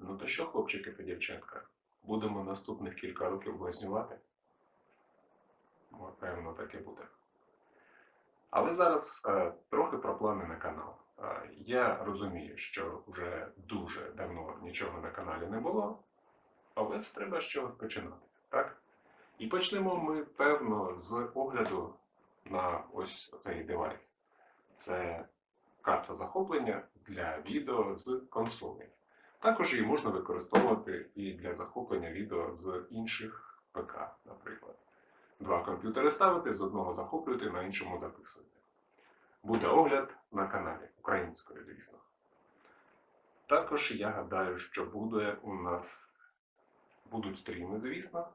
Ну то що, хлопчики та дівчатка, будемо наступних кілька років блазнювати? О, Певно, так і буде. Але зараз е, трохи про плани на канал. Е, я розумію, що вже дуже давно нічого на каналі не було, але треба з чогось починати, так? І почнемо ми, певно, з огляду на ось цей девайс. Це карта захоплення для відео з консолей. Також її можна використовувати і для захоплення відео з інших ПК, наприклад. Два комп'ютери ставите, з одного захоплюєте, на іншому записуєте. Буде огляд на каналі українською, звісно. Також я гадаю, що буде у нас будуть стріми, звісно.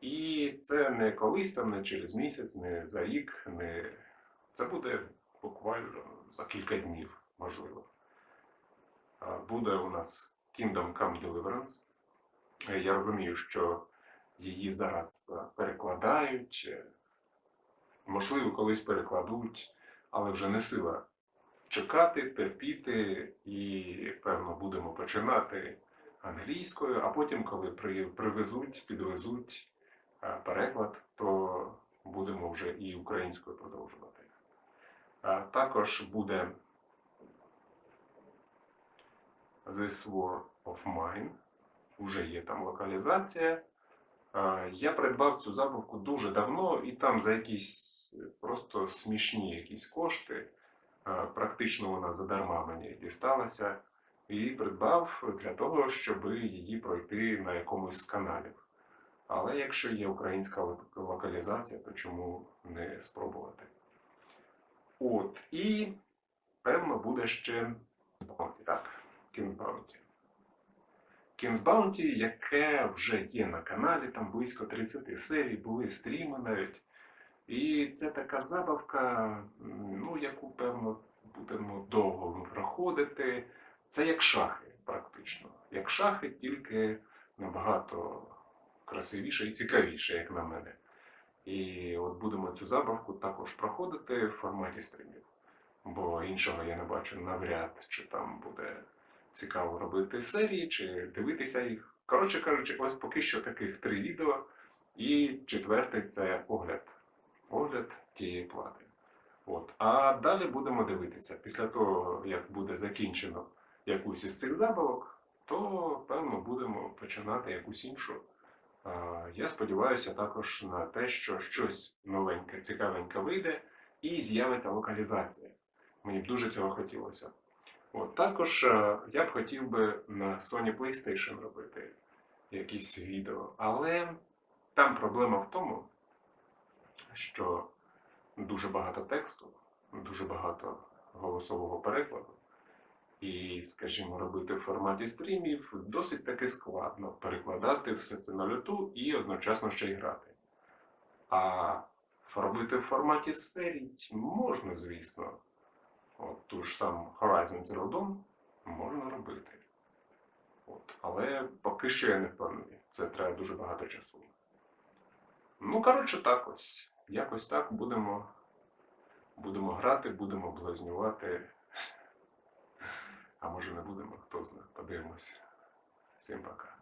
І це не колись там, не через місяць, не за рік, не це буде буквально за кілька днів, можливо. Буде у нас Kingdom Come Deliverance. Е, Я розумію, що її зараз е, перекладають, е, можливо, колись перекладуть, але вже не сила чекати, терпіти і, певно, будемо починати англійською, а потім, коли привезуть, підвезуть переклад, то будемо вже і українською продовжувати. Також буде This War of Mine. Уже є там локалізація. Е, Я придбав цю забавку дуже давно, і там за якісь е, просто смішні якісь кошти. е, Практично вона задарма мені дісталася. І придбав для того, щоб її пройти на якомусь з каналів. Але якщо є українська локалізація, то чому не спробувати? От, і певно буде ще Так, King's Bounty, яке вже є на каналі, там близько 30 серій, були стріми навіть. І це така забавка, ну, яку, певно, будемо довго проходити. Це як шахи, практично. Як шахи, тільки набагато красивіше і цікавіше, як на мене. І от будемо цю забавку також проходити в форматі стрімів. Бо іншого я не бачу навряд, чи там буде цікаво робити серії, чи дивитися їх. Коротше кажучи, ось поки що таких три відео. І четвертий це огляд. Огляд тієї плати. От. А далі будемо дивитися. Після того, як буде закінчено якусь із цих забавок, то певно будемо починати якусь іншу. Я сподіваюся також на те, що щось новеньке, цікавеньке вийде і з'явиться локалізація. Мені б дуже цього хотілося. От, також е, я б хотів би на Sony PlayStation робити якісь відео, але там проблема в тому, що дуже багато тексту, дуже багато голосового перекладу. І, скажімо, робити в форматі стрімів досить таки складно перекладати все це на люту і одночасно ще й грати. А робити в форматі серій можна, звісно. От ту ж саму Horizon Zero Dawn можна робити. От. Але поки що я не впевнений. Це треба дуже багато часу. Ну, коротше, так ось. Якось так будемо, будемо грати, будемо блазнювати. А може не будемо, хто знає. Подивимось. Всім пока.